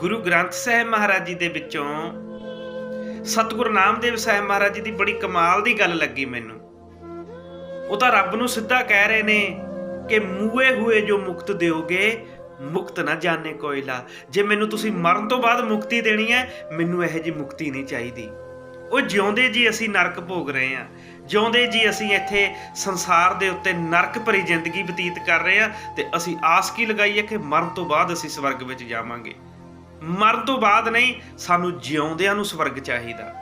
ਗੁਰੂ ਗ੍ਰੰਥ ਸਾਹਿਬ ਮਹਾਰਾਜ ਜੀ ਦੇ ਵਿੱਚੋਂ ਸਤਿਗੁਰੂ ਨਾਮਦੇਵ ਸਾਹਿਬ ਮਹਾਰਾਜ ਜੀ ਦੀ ਬੜੀ ਕਮਾਲ ਦੀ ਗੱਲ ਲੱਗੀ ਮੈਨੂੰ। ਉਹ ਤਾਂ ਰੱਬ ਨੂੰ ਸਿੱਧਾ ਕਹਿ ਰਹੇ ਨੇ ਕਿ ਮੂਏ ਹੋਏ ਜੋ ਮੁਕਤ ਦਿਓਗੇ, ਮੁਕਤ ਨਾ ਜਾਣੇ ਕੋਇਲਾ। ਜੇ ਮੈਨੂੰ ਤੁਸੀਂ ਮਰਨ ਤੋਂ ਬਾਅਦ ਮੁਕਤੀ ਦੇਣੀ ਹੈ, ਮੈਨੂੰ ਇਹੋ ਜੀ ਮੁਕਤੀ ਨਹੀਂ ਚਾਹੀਦੀ। ਉਹ ਜਿਉਂਦੇ ਜੀ ਅਸੀਂ ਨਰਕ ਭੋਗ ਰਹੇ ਹਾਂ। ਜਿਉਂਦੇ ਜੀ ਅਸੀਂ ਇੱਥੇ ਸੰਸਾਰ ਦੇ ਉੱਤੇ ਨਰਕ ਭਰੀ ਜ਼ਿੰਦਗੀ ਬਤੀਤ ਕਰ ਰਹੇ ਹਾਂ ਤੇ ਅਸੀਂ ਆਸ ਕੀ ਲਗਾਈ ਹੈ ਕਿ ਮਰਨ ਤੋਂ ਬਾਅਦ ਅਸੀਂ ਸਵਰਗ ਵਿੱਚ ਜਾਵਾਂਗੇ। ਮਰਨ ਤੋਂ ਬਾਅਦ ਨਹੀਂ, ਸਾਨੂੰ ਜਿਉਂਦਿਆਂ ਨੂੰ ਸਵਰਗ ਚਾਹੀਦਾ।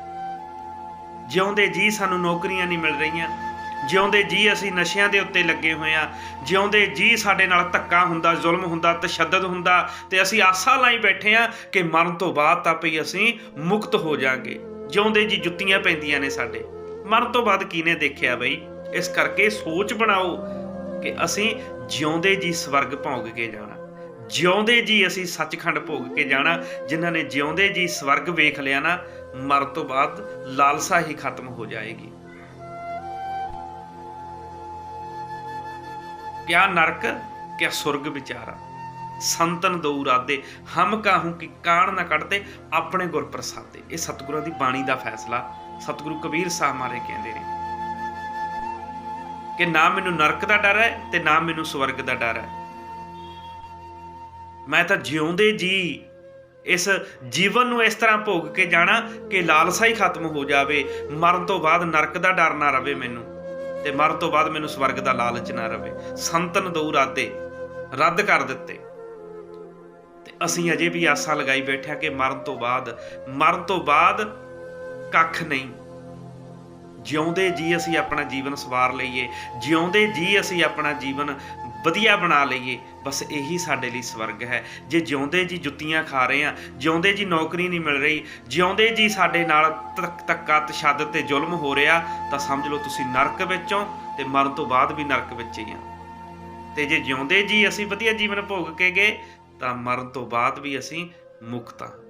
ਜਿਉਂਦੇ ਜੀ ਸਾਨੂੰ ਨੌਕਰੀਆਂ ਨਹੀਂ ਮਿਲ ਰਹੀਆਂ। ਜਿਉਂਦੇ ਜੀ ਅਸੀਂ ਨਸ਼ਿਆਂ ਦੇ ਉੱਤੇ ਲੱਗੇ ਹੋਏ ਆ ਜਿਉਂਦੇ ਜੀ ਸਾਡੇ ਨਾਲ ਧੱਕਾ ਹੁੰਦਾ, ਜ਼ੁਲਮ ਹੁੰਦਾ, ਤਸ਼ੱਦਦ ਹੁੰਦਾ ਤੇ ਅਸੀਂ ਆਸਾਂ ਲਾਈ ਬੈਠੇ ਆ ਕਿ ਮਰਨ ਤੋਂ ਬਾਅਦ ਤਾਂ ਭਈ ਅਸੀਂ ਮੁਕਤ ਹੋ ਜਾਾਂਗੇ। ਜਿਉਂਦੇ ਜੀ ਜੁੱਤੀਆਂ ਪੈਂਦੀਆਂ ਨੇ ਸਾਡੇ। ਮਰਨ ਤੋਂ ਬਾਅਦ ਕਿਨੇ ਦੇਖਿਆ ਬਈ? ਇਸ ਕਰਕੇ ਸੋਚ ਬਣਾਓ ਕਿ ਅਸੀਂ ਜਿਉਂਦੇ ਜੀ ਸਵਰਗ ਭੋਗ ਕੇ ਜਾਣਾ। ਜਿਉਂਦੇ ਜੀ ਅਸੀਂ ਸੱਚਖੰਡ ਭੋਗ ਕੇ ਜਾਣਾ, ਜਿਨ੍ਹਾਂ ਨੇ ਜਿਉਂਦੇ ਜੀ ਸਵਰਗ ਵੇਖ ਲਿਆ ਨਾ ਮਰ ਤੋਂ ਬਾਅਦ ਲਾਲਸਾ ਹੀ ਖਤਮ ਹੋ ਜਾਏਗੀ। ਕਿਆ ਨਰਕ, ਕਿਆ ਸੁਰਗ ਵਿਚਾਰਾ। ਸੰਤਨ ਦੋ ਰਾਦੇ ਹਮ ਕਾਹੂ ਕਿ ਕਾਣ ਨਾ ਕੱਢਦੇ, ਆਪਣੇ ਗੁਰ ਪ੍ਰਸਾਦੇ। ਇਹ ਸਤਿਗੁਰਾਂ ਦੀ ਬਾਣੀ ਦਾ ਫੈਸਲਾ, ਸਤਿਗੁਰੂ ਕਬੀਰ ਸਾਹਿਬ ਮਾਰੇ ਕਹਿੰਦੇ ਨੇ। ਕਿ ਨਾ ਮੈਨੂੰ ਨਰਕ ਦਾ ਡਰ ਹੈ ਤੇ ਨਾ ਮੈਨੂੰ ਸਵਰਗ ਦਾ ਡਰ ਹੈ। ਮੈਂ ਤਾਂ ਜਿਉਂਦੇ ਜੀ। ਇਸ ਜੀਵਨ ਨੂੰ ਇਸ ਤਰ੍ਹਾਂ ਭੋਗ ਕੇ ਜਾਣਾ ਕਿ ਲਾਲਸਾ ਹੀ ਖਤਮ ਹੋ ਜਾਵੇ। ਮਰਨ ਤੋਂ ਬਾਅਦ ਨਰਕ ਦਾ ਡਰ ਨਾ ਰਵੇ ਮੈਨੂੰ ਤੇ ਮਰਨ ਤੋਂ ਬਾਅਦ ਮੈਨੂੰ ਸਵਰਗ ਦਾ ਲਾਲਚ ਨਾ ਰਵੇ। ਸੰਤਨ ਦੋ ਰਾਦੇ ਰੱਦ ਕਰ ਦਿੱਤੇ। ਤੇ ਅਸੀਂ ਅਜੇ ਵੀ ਆਸਾਂ ਲਗਾਈ ਬੈਠਿਆ ਕਿ ਮਰਨ ਤੋਂ ਬਾਅਦ, ਮਰਨ ਤੋਂ ਬਾਅਦ ਕੱਖ ਨਹੀਂ। ਜਿਉਂਦੇ ਜੀ ਅਸੀਂ ਆਪਣਾ ਜੀਵਨ ਸਵਾਰ ਲਈਏ। ਜਿਉਂਦੇ ਜੀ ਅਸੀਂ ਆਪਣਾ ਜੀਵਨ ਵਧੀਆ ਬਣਾ ਲਈਏ। ਬਸ ਇਹੀ ਸਾਡੇ ਲਈ ਸਵਰਗ ਹੈ। ਜੇ ਜਿਉਂਦੇ ਜੀ ਜੁੱਤੀਆਂ ਖਾ ਰਹੇ ਆ ਜਿਉਂਦੇ ਜੀ ਨੌਕਰੀ ਨਹੀਂ ਮਿਲ ਰਹੀ, ਜਿਉਂਦੇ ਜੀ ਸਾਡੇ ਨਾਲ ਧੱਕ- ਧੱਕਾ ਤਸ਼ੱਦਦ ਤੇ ਜ਼ੁਲਮ ਹੋ ਰਿਹਾ, ਤਾਂ ਸਮਝ ਲਓ ਤੁਸੀਂ ਨਰਕ ਵਿੱਚੋਂ ਤੇ ਮਰਨ ਤੋਂ ਬਾਅਦ ਵੀ ਨਰਕ ਵਿੱਚ ਹੀ ਆ ਤੇ ਜੇ ਜਿਉਂਦੇ ਜੀ ਅਸੀਂ ਵਧੀਆ ਜੀਵਨ ਭੋਗ ਕੇ ਗਏ, ਤਾਂ ਮਰਨ ਤੋਂ ਬਾਅਦ ਵੀ ਅਸੀਂ ਮੁਕਤ ਹਾਂ।